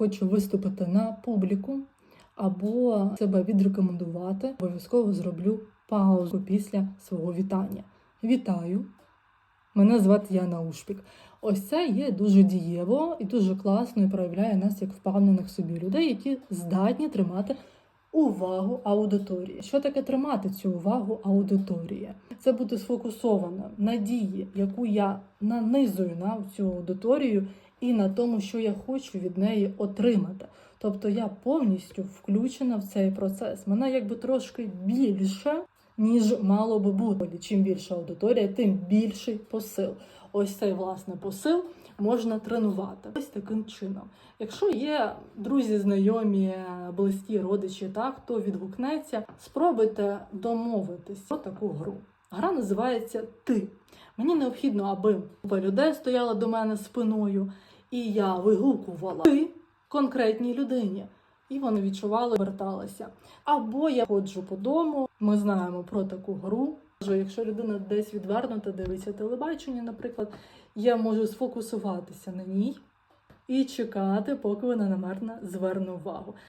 хочу виступити на публіку або себе відрекомендувати, обов'язково зроблю паузу після свого вітання. Вітаю! Мене звати Яна Ушпік. Ось це є дуже дієво і дуже класно і проявляє нас як впевнених собі людей, які здатні тримати увагу аудиторії. Що таке тримати цю увагу аудиторії? Це бути сфокусовано на дії, яку я нанизую на цю аудиторію, і на тому, що я хочу від неї отримати. Тобто я повністю включена в цей процес. Мене якби трошки більше, ніж мало би бути. Чим більша аудиторія, тим більший посил. Ось цей власне посил можна тренувати. Ось таким чином. Якщо є друзі, знайомі, близькі, родичі, так хто відгукнеться, спробуйте домовитись про таку гру. Гра називається Ти. Мені необхідно, аби людей стояла до мене спиною, і я вигукувала ти конкретній людині. І вони відчували, верталися. Або я ходжу по дому. Ми знаємо про таку гру. Що Якщо людина десь відвернута, дивиться телебачення, наприклад, я можу сфокусуватися на ній і чекати, поки вона намерно зверне увагу.